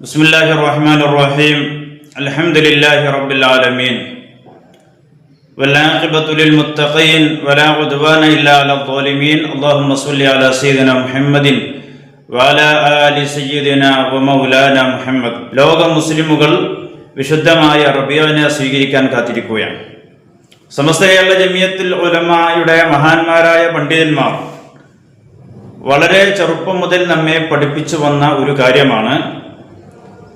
بسم الله الرحمن الرحيم الحمد لله رب العالمين والعاقبة للمتقين ولا عدوان إلا على الظالمين اللهم صل على سيدنا محمد وعلى آل سيدنا ومولانا محمد ലോക മുസ്ലിമുകൾ വിശുദ്ധമായ റബിയോനെ സ്വീകരിക്കാൻ കാത്തിരിക്കുകയാണ് സമസ്ത കേരള ജമിയത്തിൽ ഉലമായുടെ മഹാന്മാരായ പണ്ഡിതന്മാർ വളരെ ചെറുപ്പം മുതൽ നമ്മെ പഠിപ്പിച്ചു വന്ന ഒരു കാര്യമാണ്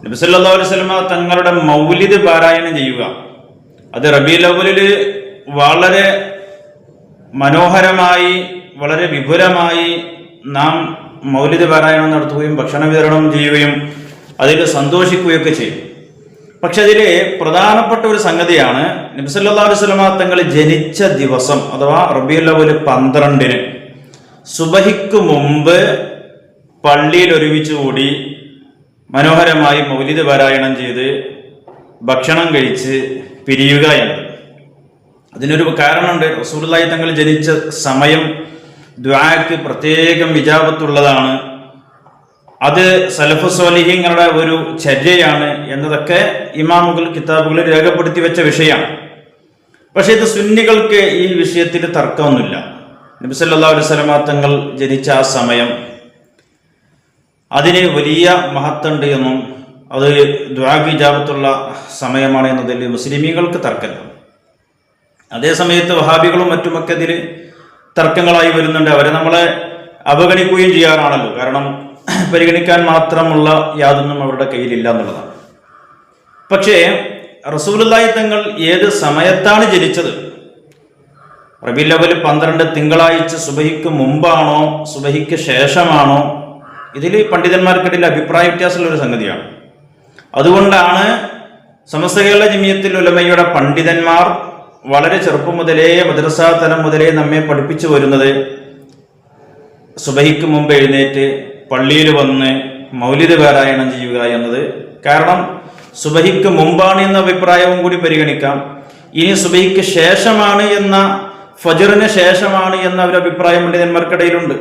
നബിസല്ലാ തങ്ങളുടെ മൗലിദ് പാരായണം ചെയ്യുക. അത് റബി ലവലിൽ വളരെ മനോഹരമായി വളരെ വിപുലമായി നാം മൗലിദ് പാരായണം നടത്തുകയും ഭക്ഷണ വിതരണം ചെയ്യുകയും അതിൽ സന്തോഷിക്കുകയൊക്കെ ചെയ്യും. പക്ഷെ അതിൽ പ്രധാനപ്പെട്ട ഒരു സംഗതിയാണ് നബിസല്ലാ അലൈവലമ തങ്ങൾ ജനിച്ച ദിവസം അഥവാ റബി ലവൽ പന്ത്രണ്ടിന്. സുബഹിക്ക് മുമ്പ് പള്ളിയിൽ ഒരുമിച്ച് കൂടി മനോഹരമായി മൗലിത പാരായണം ചെയ്ത് ഭക്ഷണം കഴിച്ച് പിരിയുക എന്നത് അതിനൊരു കാരണമുണ്ട്. റസൂലുള്ളാഹി തങ്ങൾ ജനിച്ച സമയം ദ്വാക്ക് പ്രത്യേകം വിജാപത്തുള്ളതാണ് അത് സലഫുസ്വലിഹിങ്ങളുടെ ഒരു ചര്യയാണ് എന്നതൊക്കെ ഇമാമുകൾ കിതാബുകളിൽ രേഖപ്പെടുത്തി വെച്ച വിഷയമാണ്. പക്ഷെ ഇത് സുന്നികൾക്ക് ഈ വിഷയത്തിൽ തർക്കമൊന്നുമില്ല. നബിസല്ലാ അലുസലമ തങ്ങൾ ജനിച്ച ആ സമയം അതിന് വലിയ മഹത്തുണ്ട് എന്നും അത് ദ്വാഗിജാപത്തുള്ള സമയമാണ് എന്നതിൽ മുസ്ലിമീങ്ങൾക്ക് തർക്കമില്ല. അതേസമയത്ത് വഹാബികളും മറ്റുമൊക്കെ ഇതിൽ തർക്കങ്ങളായി വരുന്നുണ്ട്. അവരെ നമ്മളെ അവഗണിക്കുകയും ചെയ്യാറാണല്ലോ. കാരണം പരിഗണിക്കാൻ മാത്രമുള്ള യാതൊന്നും അവരുടെ കയ്യിലില്ല എന്നുള്ളതാണ്. പക്ഷേ റസൂലുള്ളാഹി തങ്ങൾ ഏത് സമയത്താണ് ജനിച്ചത്? റബി ലെവൽ പന്ത്രണ്ട് തിങ്കളാഴ്ച സുബഹിക്ക് മുമ്പാണോ? സുബഹിക്ക് ശേഷമാണോ? ഇതിൽ പണ്ഡിതന്മാർക്കിടയിൽ അഭിപ്രായ വ്യത്യാസമുള്ള ഒരു സംഗതിയാണ്. അതുകൊണ്ടാണ് സമസ്ത കേരള ജമിയത്തിൽ ഉലമയുടെ പണ്ഡിതന്മാർ വളരെ ചെറുപ്പം മുതലേ മദ്രസാ തലം മുതലേ നമ്മെ പഠിപ്പിച്ചു വരുന്നത് സുബഹിക്ക് മുമ്പ് എഴുന്നേറ്റ് പള്ളിയിൽ വന്ന് മൗലിക പാരായണം ചെയ്യുക എന്നത്. കാരണം സുബഹിക്ക് മുമ്പാണ് എന്ന അഭിപ്രായവും കൂടി പരിഗണിക്കാം. ഇനി സുബഹിക്ക് ശേഷമാണ് എന്ന ഫജറിന് ശേഷമാണ് എന്ന ഒരു അഭിപ്രായം പണ്ഡിതന്മാർക്കിടയിലുണ്ട്.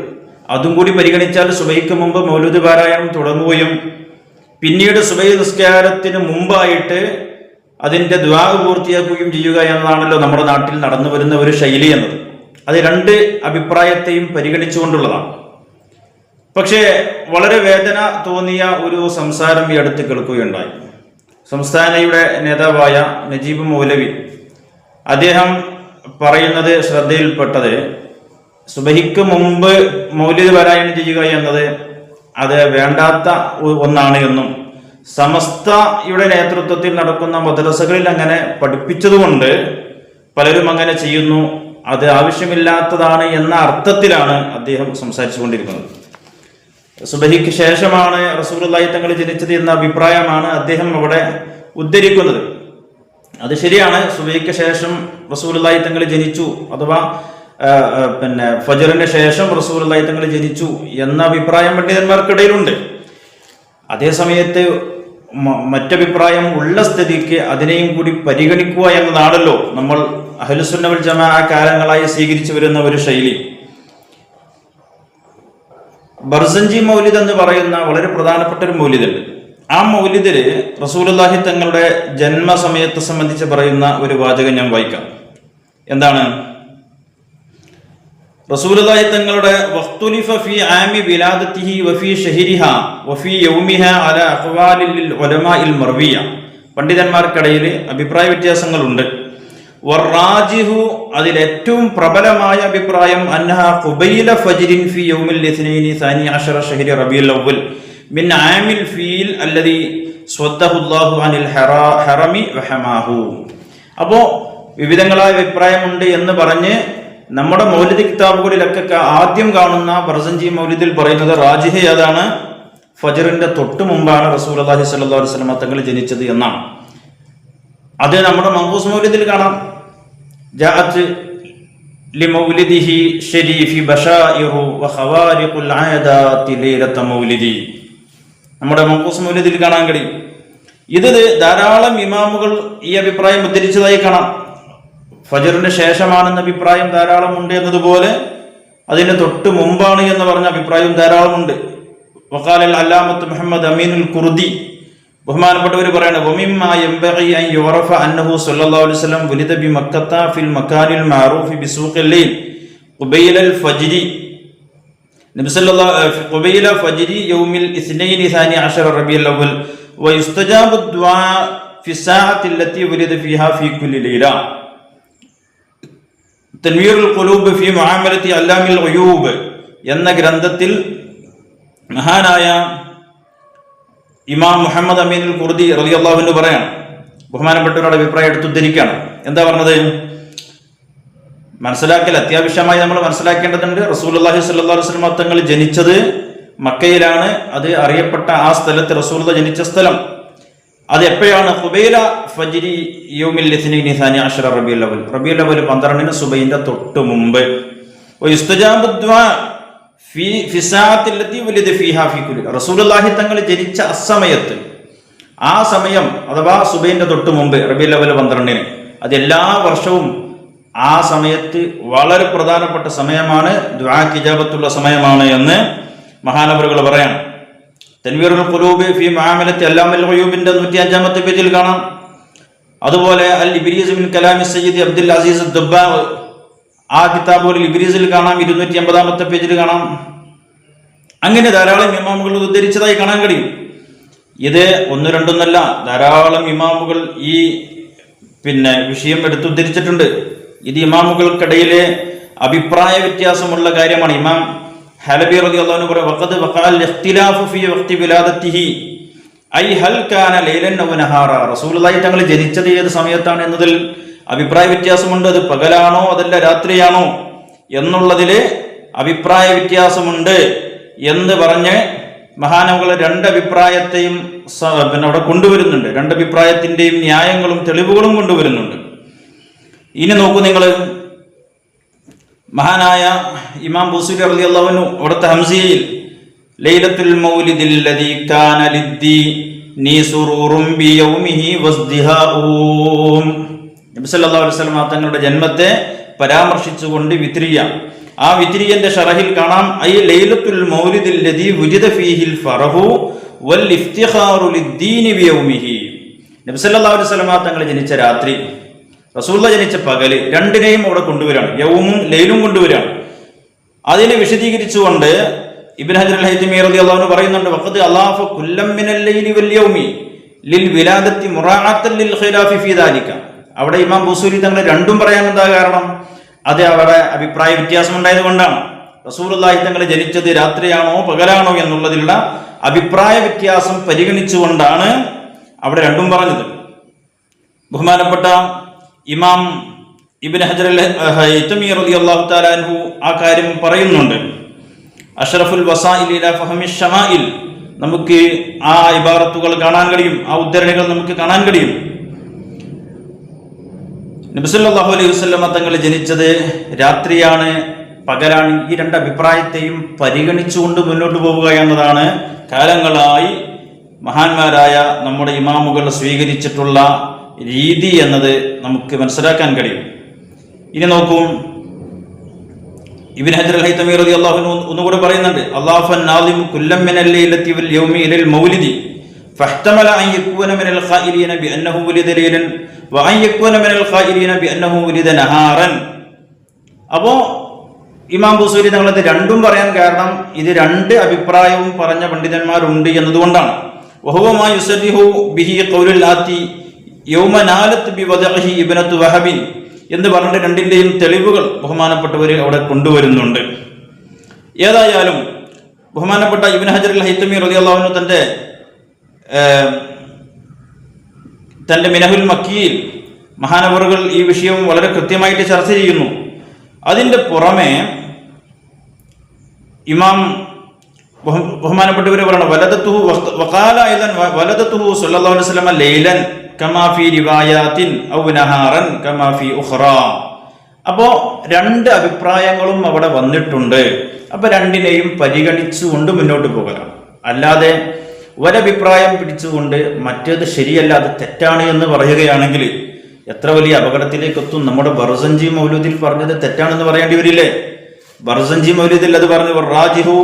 അതും കൂടി പരിഗണിച്ചാൽ സുബൈക്ക് മുമ്പ് മൗലൂദ് പാരായണം തുടങ്ങുകയും പിന്നീട് സുബൈ നിസ്കാരത്തിന് മുമ്പായിട്ട് അതിന്റെ ദ്വാഗ് പൂർത്തിയാക്കുകയും ചെയ്യുക എന്നതാണല്ലോ നമ്മുടെ നാട്ടിൽ നടന്നു വരുന്ന ഒരു ശൈലി എന്നത്. അത് രണ്ട് അഭിപ്രായത്തെയും പരിഗണിച്ചുകൊണ്ടുള്ളതാണ്. പക്ഷേ വളരെ വേദന തോന്നിയ ഒരു സംസാരം ഈ അടുത്ത് കേൾക്കുകയുണ്ടായി. സംസ്ഥാനയുടെ നേതാവായ നജീബ് മൗലവി അദ്ദേഹം പറയുന്നത് ശ്രദ്ധയിൽപ്പെട്ടത് സുബഹിക്ക് മുമ്പ് മൗലിക പാരായണം ചെയ്യുക എന്നത് അത് വേണ്ടാത്ത ഒന്നാണ് എന്നും സമസ്തയുടെ നേതൃത്വത്തിൽ നടക്കുന്ന മദ്രസകളിൽ അങ്ങനെ പഠിപ്പിച്ചതുകൊണ്ട് പലരും അങ്ങനെ ചെയ്യുന്നു. അത് ആവശ്യമില്ലാത്തതാണ് എന്ന അർത്ഥത്തിലാണ് അദ്ദേഹം സംസാരിച്ചു കൊണ്ടിരിക്കുന്നത് സുബഹിക്ക് ശേഷമാണ് റസൂറുല്ലായി തങ്ങൾ ജനിച്ചത് എന്ന അഭിപ്രായമാണ് അദ്ദേഹം അവിടെ ഉദ്ധരിക്കുന്നത്. അത് ശരിയാണ്. സുബഹിക്ക് ശേഷം റസൂലുള്ളാഹി തങ്ങൾ ജനിച്ചു. അഥവാ പിന്നെ ഫജറിന് ശേഷം റസൂലുള്ളാഹി തങ്ങൾ ജനിച്ചു എന്ന അഭിപ്രായം പണ്ഡിതന്മാർക്കിടയിലുണ്ട്. അതേ സമയത്ത് മ- മറ്റഭിപ്രായം ഉള്ള സ്ഥിതിക്ക് അതിനെയും കൂടി പരിഗണിക്കുക എന്നതാണല്ലോ നമ്മൾ അഹലുസുന്നവൽ ജമാ കാലങ്ങളായി സ്വീകരിച്ചു വരുന്ന ഒരു ശൈലി. ബർസഞ്ചി മൗലിദ് എന്ന് പറയുന്ന വളരെ പ്രധാനപ്പെട്ട ഒരു മൗലിദുണ്ട്. ആ മൗലിദിൽ റസൂലുള്ളാഹി തങ്ങളുടെ ജന്മസമയത്തെ സംബന്ധിച്ച് പറയുന്ന ഒരു വാചകം ഞാൻ വായിക്കാം. എന്താണ്? റസൂലുള്ളാഹി തങ്ങളുടെ ആമി മർവിയ. പണ്ഡിതന്മാർക്കിടയിൽ അഭിപ്രായ വ്യത്യാസങ്ങളുണ്ട്. വറാജിഹു അതിൽ ഏറ്റവും പ്രബലമായ അഭിപ്രായം അന്നഹ ഖുബൈല ഫജ്രിൻ ഫി യൗമിൽ ഇത്നൈനി സാനി ഷഹരി അവ്വൽ. മിൻ ആമിൽ ഫീൽ അനിൽ ഹറാ ഹറമി വിവിധങ്ങളായ അഭിപ്രായമുണ്ട് എന്ന് പറഞ്ഞ് നമ്മുടെ മൗലിദ് കിതാബുകളിലൊക്കെ ആദ്യം കാണുന്ന ബർസഞ്ചി മൗലിദിൽ പറയുന്നത് റാജിഹ ഏതാണ്? ഫജറിന്റെ തൊട്ട് മുമ്പാണ് റസൂൽ അള്ളാഹി അലൈഹി വസല്ലം തങ്ങൾ ജനിച്ചത് എന്നാണ്. അത് നമ്മുടെ മങ്കൂസ് മൗലിദിൽ കാണാം. ജാഅത്ത് ലിമൗലിദിഹി ഷരീഫി ബഷായിറു വഖവാരിഖുൽ ആദാതി ലൈലത മൗലിദി. നമ്മുടെ മങ്കൂസ് മൗലിദിൽ കാണാൻ കഴിയും. ഇത് ധാരാളം ഇമാമുകൾ ഈ അഭിപ്രായം ഉദ്ധരിച്ചതായി കാണാം. ഫജറിന് ശേഷമാണെന്ന അഭിപ്രായം ധാരാളമുണ്ട് എന്നതുപോലെ അതിന് തൊട്ട് മുമ്പാണ് എന്ന് പറഞ്ഞ അഭിപ്രായം ധാരാളമുണ്ട് വക്കാലൽ അല്ലാമത്ത് മുഹമ്മദ് അമീനുൽ കുർദി ബഹുമാനപ്പെട്ടവർ പറയാണ് വമിമ്മ യംബഗി അൻ യുറഫ അന്നഹു സ്വല്ലല്ലാഹു അലൈഹി വസല്ലം വലിദ ബി മക്കത്ത ഫിൽ മക്കാനിൽ മഅറൂഫി ബിസൂഖിൽ ലൈൽ ഖുബൈല അൽ ഫജ്രി നബി സല്ലല്ലാഹു ഖുബൈല ഫജ്രി യൗമിൽ ഇസ്നൈൻ ثاني عشر ربيع الأول ويستجاب الدعاء في الساعة التي ولد فيها في كل ليلة തൻവീറുൽ ഖുലൂബ് ഫി മുആമലത്തി അല്ലാമിൽ ഒയൂബ് എന്ന ഗ്രന്ഥത്തിൽ മഹാനായ ഇമാം മുഹമ്മദ് അമീൻ കുർദി റലി അള്ളാഹുവിന് പറയാണ്. ബഹുമാനപ്പെട്ടവരുടെ അഭിപ്രായം എടുത്തുദ്ധരിക്കുകയാണ്. എന്താ പറഞ്ഞത്? മനസ്സിലാക്കൽ അത്യാവശ്യമായി നമ്മൾ മനസ്സിലാക്കേണ്ടതുണ്ട്. റസൂൽ അള്ളാഹി സല്ലാ വസല്ലം തങ്ങൾ ജനിച്ചത് മക്കയിലാണ്. അത് അറിയപ്പെട്ട ആ സ്ഥലത്ത് റസൂൽ ജനിച്ച സ്ഥലം. അത് എപ്പോഴാണ്? ഹുബൈല ഫജ്രി യൗമിൽ ഇത്നൈനി സാനി അഷറ റബിയുൽ അവൽ റബിയുൽ അവൽ പന്ത്രണ്ടിന് സുബൈന്റെ തൊട്ട് മുമ്പ്. റസൂലുള്ളാഹി തങ്ങൾ ജനിച്ച അസമയത്ത് ആ സമയം അഥവാ സുബൈന്റെ തൊട്ട് മുമ്പ് റബിയുൽ അവൽ പന്ത്രണ്ടിന് അത് എല്ലാ വർഷവും ആ സമയത്ത് വളരെ പ്രധാനപ്പെട്ട സമയമാണ് ദ്വാ കിജാബത്തുള്ള സമയമാണ് എന്ന് മഹാനവറുകൾ പറയാണ്. അല്ലാമൽ പേജിൽ കാണാം. അതുപോലെ അൽ ഇബ്രീസ് ബിൻ കലാമി സയ്യിദ് അബ്ദുൽ അസീസ് ദുബ്ബാവ് ആ കിതാബ് ഒരു ഇബ്രീസിൽ കാണാം ഇരുന്നൂറ്റി അമ്പതാമത്തെ പേജിൽ കാണാം. അങ്ങനെ ധാരാളം ഇമാമുകൾ ഉദ്ധരിച്ചതായി കാണാൻ കഴിയും. ഇത് ഒന്ന് രണ്ടൊന്നല്ല ധാരാളം ഇമാമുകൾ ഈ പിന്നെ വിഷയം എടുത്തുദ്ധരിച്ചിട്ടുണ്ട് ഇത് ഇമാമുകൾക്കിടയിലെ അഭിപ്രായ വ്യത്യാസമുള്ള കാര്യമാണ്. ഇമാം ഹലബി റതി അള്ളാഹു പറയും വഖദ് വഖാൽ ഇഖ്തിലാഫു ഫീ വഖ്തി ഐ ഹൽ കാന ലൈലൻ റസൂലുള്ളാഹി തങ്ങൾ ജനിച്ചത് ഏത് സമയത്താണ് എന്നതിൽ അഭിപ്രായ വ്യത്യാസമുണ്ട്. അത് പകലാണോ അതല്ല രാത്രിയാണോ എന്നുള്ളതിൽ അഭിപ്രായ വ്യത്യാസമുണ്ട് എന്ന് പറഞ്ഞ് മഹാനവകൾ രണ്ട് അഭിപ്രായത്തെയും സ- പിന്നെ അവിടെ കൊണ്ടുവരുന്നുണ്ട്. രണ്ട് അഭിപ്രായത്തിന്റെയും ന്യായങ്ങളും തെളിവുകളും കൊണ്ടുവരുന്നുണ്ട്. ഇനി നോക്കൂ നിങ്ങൾ മഹാനായ ഇമാം ബുസൂരി അലി അള്ളാഹുനു അവിടുത്തെ ഹംസിയയിൽ ലൈലത്തുൽ മൗലിദിൽ ലദീ കാന ലിദ്ദി നീ സുറൂറും ബിയൗമിഹി വസ്ദിഹാഊം. നബി സല്ലല്ലാഹു അലൈഹി വസല്ലം തങ്ങളുടെ ജന്മത്തെ പരാമർശിച്ചുകൊണ്ട് വിത്രിയ ആ വിത്രിയന്റെ ഷറഹിൽ കാണാം ഐ ലൈലത്തുൽ മൗലിദിൽ ലദീ വുജിദ ഫീഹിൽ ഫറഹു വൽ ഇഫ്തിഖാറു ലിദ്ദീനി ബി യൗമിഹി. നബി സല്ലല്ലാഹു അലൈഹി വസല്ലം തങ്ങൾ ജനിച്ച രാത്രി റസൂള്ള ജനിച്ച പകൽ രണ്ടിനെയും അവിടെ കൊണ്ടുവരാണ്. യൗമും ലൈലും കൊണ്ടുവരാണ്. അതിനെ വിശദീകരിച്ചുകൊണ്ട് ഇബ്ൻ പറയുന്നുണ്ട് യൗമി ലിൽ വിലാദത്തി ലിൽ ഖിലാഫി ഫീ ദാലിക. അവിടെ ഇമാം ബുസൂരി തങ്ങൾ രണ്ടും പറയാൻ എന്താ കാരണം? അത് അവിടെ അഭിപ്രായ വ്യത്യാസം ഉണ്ടായത് കൊണ്ടാണ് റസൂലുള്ളാഹി തങ്ങൾ ജനിച്ചത് രാത്രിയാണോ പകലാണോ എന്നുള്ളതിലുള്ള അഭിപ്രായ വ്യത്യാസം പരിഗണിച്ചുകൊണ്ടാണ് അവിടെ രണ്ടും പറഞ്ഞത്. ബഹുമാനപ്പെട്ട ഇമാം ഇബിൻ ഹജർ ഹൈത്തമി റളിയല്ലാഹു തആല അൻഹു ആ കാര്യം പറയുന്നുണ്ട്. അഷറഫുൽ ഷമായിൽ നമുക്ക് ആ ഇബാറത്തുകൾ കാണാൻ കഴിയും ആ ഉദ്ധരണികൾ നമുക്ക് കാണാൻ കഴിയും. നബിസല്ലാഹു അലൈഹി വസല്ലമ തങ്ങൾ ജനിച്ചത് രാത്രിയാണ്. പകലാണ് ഈ രണ്ട് അഭിപ്രായത്തെയും പരിഗണിച്ചുകൊണ്ട് മുന്നോട്ട് പോവുക എന്നതാണ് കാലങ്ങളായി മഹാന്മാരായ നമ്മുടെ ഇമാമുകൾ സ്വീകരിച്ചിട്ടുള്ള രീതി എന്നത് നമുക്ക് മനസ്സിലാക്കാൻ കഴിയും ഇനി നോക്കൂ ഇബ്ൻ ഹജർ അൽ ഹൈതമി റളിയല്ലാഹു അൻഹു ഒന്നുകൂടെ പറയുന്നുണ്ട് അല്ലാഹു നാദിം കുല്ലം മിനൽ ലൈലത്തി വൽ യൗമി ഇലൽ മൗലിദി فاحتمل أن يكون من الخائرين بأنه ولد ليلا وأن يكون من الخائرين بأنه ولد نهارا അപ്പോ ഇമാം ബുസൂരി തങ്ങളത് രണ്ടും പറയാൻ കാരണം ഇത് രണ്ട് അഭിപ്രായവും പറഞ്ഞ പണ്ഡിതന്മാരുണ്ട് എന്നതുകൊണ്ടാണ് വഹുവമാ യുസരിഹു ബിഹി ഖൗലുൽ ആത്തി യൗമ ബി വദഹി ഇബനത്ത് വഹബിൻ എന്ന് പറഞ്ഞിട്ട് രണ്ടിന്റെയും തെളിവുകൾ ബഹുമാനപ്പെട്ടവർ അവിടെ കൊണ്ടുവരുന്നുണ്ട്. ഏതായാലും ബഹുമാനപ്പെട്ട ഇബിൻ ഹജർ അൽ ഹൈത്തമി റളിയല്ലാഹു തന്റെ തന്റെ മിനഹുൽ മക്കിയിൽ മഹാനവറുകൾ ഈ വിഷയം വളരെ കൃത്യമായിട്ട് ചർച്ച ചെയ്യുന്നു. അതിന്റെ പുറമെ ഇമാം ബഹുമാനപ്പെട്ടവരെ ബഹുമാനപ്പെട്ടവര് പറയണം വലതത്തുഹു വഖ- വഖാല അയ്ദൻ വ- സല്ലല്ലാഹു അലൈഹി വസല്ലമ ലൈലൻ കമാ ഫീ റിവായാത്തിൻ ഔ കമാഫി ഉഹ്റ അപ്പോ രണ്ട് അഭിപ്രായങ്ങളും അവിടെ വന്നിട്ടുണ്ട്. അപ്പൊ രണ്ടിനെയും പരിഗണിച്ചുകൊണ്ട് മുന്നോട്ട് പോകണം അല്ലാതെ ഒരഭിപ്രായം പിടിച്ചുകൊണ്ട് മറ്റേത് ശരിയല്ല അത് തെറ്റാണ് എന്ന് പറയുകയാണെങ്കിൽ എത്ര വലിയ അപകടത്തിലേക്ക് എത്തും? നമ്മുടെ ബർസഞ്ചി മൗലൂദിൽ പറഞ്ഞത് തെറ്റാണെന്ന് പറയേണ്ടി വരില്ലേ? ബർസഞ്ചി മൗലൂദിൽ അത് പറഞ്ഞു റാജിഹു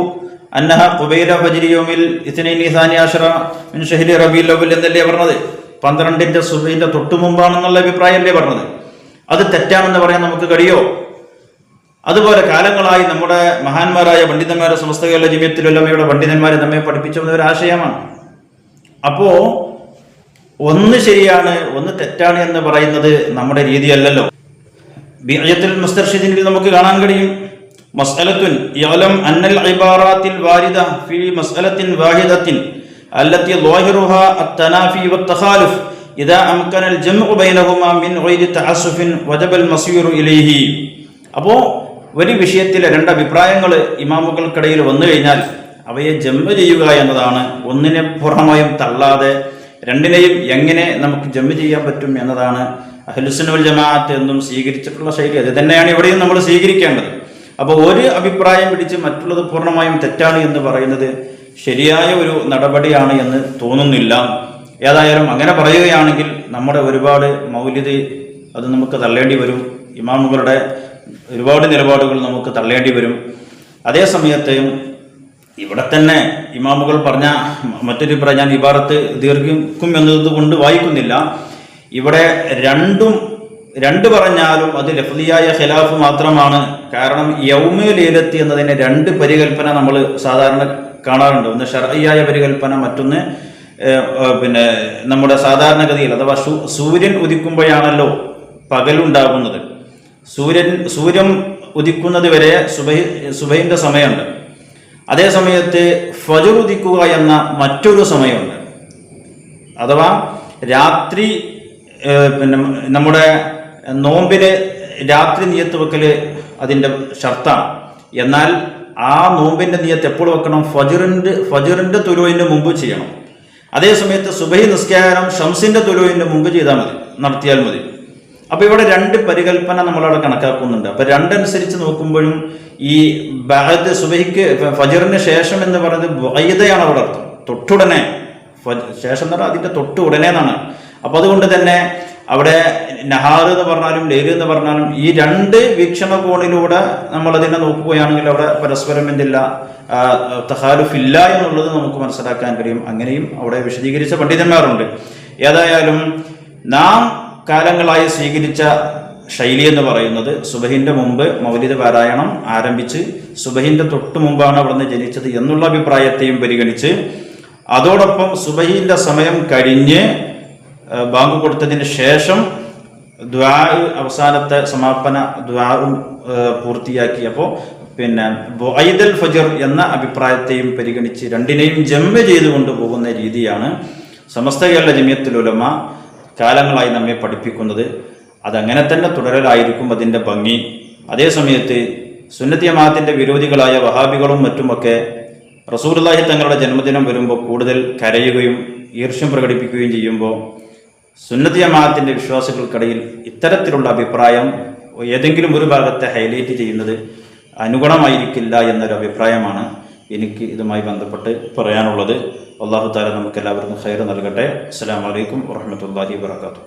അന്നഹ കുബൈര ഫജിരിയോമിൽ ഇസ്നൈ നിസാനി ആഷറ മിൻ ഷഹരി റബി അവൽ എന്നല്ലേ പറഞ്ഞത്? പന്ത്രണ്ടിന്റെ സുബൈന്റെ തൊട്ടു മുമ്പാണെന്നുള്ള അഭിപ്രായമല്ലേ പറഞ്ഞത്? അത് തെറ്റാണെന്ന് പറയാൻ നമുക്ക് കഴിയോ? അതുപോലെ കാലങ്ങളായി നമ്മുടെ മഹാന്മാരായ പണ്ഡിതന്മാരെ സമസ്തകല ജീവിതത്തിലുള്ളവയുടെ പണ്ഡിതന്മാരെ നമ്മെ പഠിപ്പിച്ച ഒരു ആശയമാണ്. അപ്പോ ഒന്ന് ശരിയാണ് ഒന്ന് തെറ്റാണ് എന്ന് പറയുന്നത് നമ്മുടെ രീതിയല്ലല്ലോ. ബിഅയത്തുൽ മുസ്തർഷിദിനിൽ നമുക്ക് കാണാൻ കഴിയും. മസ്അലത്തുൻ യഅലം അന്നൽ ഇബാറാത്തിൽ വാരിദ ഫി മസ്അലത്തിൻ വാഹിദത്തിൻ التي ظاهرها التنافي والتخالف إذا أمكن الجمع بينهما من غير تعسف وجب المصير إليه അപ്പോൾ ഒരു വിഷയത്തിലെ രണ്ട് അഭിപ്രായങ്ങൾ ഇമാമുകൾക്കിടയിൽ വന്നു കഴിഞ്ഞാൽ അവയെ ജമ്മ ചെയ്യുക എന്നതാണ് ഒന്നിനെ പൂർണ്ണമായും തള്ളാതെ രണ്ടിനെയും എങ്ങനെ നമുക്ക് ജമ്മ ചെയ്യാൻ പറ്റും എന്നതാണ് അഹ്ലുസുനുൽ ജമാഅത്ത് എന്നും സ്വീകരിച്ചിട്ടുള്ള ശൈലി അത് തന്നെയാണ് ഇവിടെയും നമ്മൾ സ്വീകരിക്കേണ്ടത് അപ്പോൾ ഒരു അഭിപ്രായം പിടിച്ച് മറ്റുള്ളത് പൂർണ്ണമായും തെറ്റാണ് എന്ന് പറയുന്നത് ശരിയായ ഒരു നടപടിയാണ് എന്ന് തോന്നുന്നില്ല. ഏതായാലും അങ്ങനെ പറയുകയാണെങ്കിൽ നമ്മുടെ ഒരുപാട് മൗലിത് അത് നമുക്ക് തള്ളേണ്ടി വരും. ഇമാമുകളുടെ ഒരുപാട് നിലപാടുകൾ നമുക്ക് തള്ളേണ്ടി വരും. അതേ ഇവിടെ തന്നെ ഇമാമുകൾ പറഞ്ഞ മറ്റൊരു പറ ഞാൻ ഇബാറത്ത് ദീർഘിക്കും എന്നതുകൊണ്ട് വായിക്കുന്നില്ല. ഇവിടെ രണ്ടും രണ്ട് പറഞ്ഞാലും അത് ലഫ്ലിയായ ഖിലാഫ് മാത്രമാണ്. കാരണം യൗമ ലീലത്തി എന്നതിന് രണ്ട് പരികൽപ്പന നമ്മൾ സാധാരണ കാണാറുണ്ട്. ഒന്ന് ഷർയ്യായ പരികൽപ്പന മറ്റൊന്ന് പിന്നെ നമ്മുടെ സാധാരണഗതിയിൽ അഥവാ സൂര്യൻ ഉദിക്കുമ്പോഴാണല്ലോ പകലുണ്ടാകുന്നത് സൂര്യൻ സൂര്യം ഉദിക്കുന്നത് വരെ സുബൈ സുബൈന്റെ സമയമുണ്ട്. അതേ സമയത്ത് ഫജർ ഉദിക്കുക എന്ന മറ്റൊരു സമയമുണ്ട്. അഥവാ രാത്രി പിന്നെ നമ്മുടെ നോമ്പിലെ രാത്രി നിയത്ത് വെക്കൽ അതിന്റെ ഷർത്താണ്. എന്നാൽ ആ നോമ്പിന്റെ നിയത്ത് എപ്പോൾ വെക്കണം? ഫജറിന്റെ ഫജറിന്റെ തുലുവിന് മുമ്പ് ചെയ്യണം. അതേ സമയത്ത് സുബഹി നിസ്കാരം ഷംസിന്റെ തുലുവിന് മുമ്പ് ചെയ്താൽ മതി. നടത്തിയാൽ മതി. അപ്പൊ ഇവിടെ രണ്ട് പരികൽപ്പന നമ്മളവിടെ കണക്കാക്കുന്നുണ്ട്. അപ്പൊ രണ്ടനുസരിച്ച് നോക്കുമ്പോഴും ഈ ബഹദ് സുബഹിക്ക് ഫജറിന് ശേഷം എന്ന് പറയുന്നത് വൈദയാണ് അവിടെ അർത്ഥം. തൊട്ടുടനെ. ശേഷം എന്ന് പറഞ്ഞാൽ അതിന്റെ തൊട്ട് ഉടനെ എന്നാണ്. അപ്പോൾ അതുകൊണ്ട് തന്നെ അവിടെ നഹാർ എന്ന് പറഞ്ഞാലും ലേൽ എന്ന് പറഞ്ഞാലും ഈ രണ്ട് വീക്ഷണകോണിലൂടെ നമ്മൾ അതിനെ നോക്കുകയാണെങ്കിൽ അവിടെ പരസ്പരം എന്തില്ല തഹാലുഫില്ല എന്നുള്ളത് നമുക്ക് മനസ്സിലാക്കാൻ കഴിയും. അങ്ങനെയും അവിടെ വിശദീകരിച്ച പണ്ഡിതന്മാരുണ്ട്. ഏതായാലും നാം കാലങ്ങളായി സ്വീകരിച്ച ശൈലി എന്ന് പറയുന്നത് സുബഹിന്റെ മുമ്പ് മൗലിക പാരായണം ആരംഭിച്ച് സുബഹിന്റെ തൊട്ട് മുമ്പാണ് അവിടുന്ന് ജനിച്ചത് എന്നുള്ള അഭിപ്രായത്തെയും പരിഗണിച്ച് അതോടൊപ്പം സുബഹിന്റെ സമയം കഴിഞ്ഞ് ബാങ്ക് കൊടുത്തതിന് ശേഷം ദ്വാ അവസാനത്തെ സമാപന ദ്വാവും പൂർത്തിയാക്കി അപ്പോൾ പിന്നെ ബൊയ്ദൽ ഫജർ എന്ന അഭിപ്രായത്തെയും പരിഗണിച്ച് രണ്ടിനെയും ജമ്മ ചെയ്തുകൊണ്ട് പോകുന്ന രീതിയാണ് സമസ്ത കേരള ജമിയത്തുലുലമ കാലങ്ങളായി നമ്മെ പഠിപ്പിക്കുന്നത്. അതങ്ങനെ തന്നെ തുടരലായിരിക്കും അതിന്റെ ഭംഗി. അതേസമയത്ത് സുന്നത്തി ജമാഅത്തിന്റെ വിരോധികളായ വഹാബികളും മറ്റുമൊക്കെ റസൂർലാഹി തങ്ങളുടെ ജന്മദിനം വരുമ്പോൾ കൂടുതൽ കരയുകയും ഈർഷ്യം പ്രകടിപ്പിക്കുകയും ചെയ്യുമ്പോൾ സുന്നത്തി ജമാഅത്തിന്റെ വിശ്വാസികൾക്കിടയിൽ ഇത്തരത്തിലുള്ള അഭിപ്രായം ഏതെങ്കിലും ഒരു ഭാഗത്തെ ഹൈലൈറ്റ് ചെയ്യുന്നത് അനുഗുണമായിരിക്കില്ല എന്നൊരു അഭിപ്രായമാണ് എനിക്ക് ഇതുമായി ബന്ധപ്പെട്ട് പറയാനുള്ളത്. അള്ളാഹു താല നമുക്ക് എല്ലാവർക്കും ഹൈർ നൽകട്ടെ. അസ്സാം വലൈക്കും വാഹമത്തല്ലാഹി വാത്തു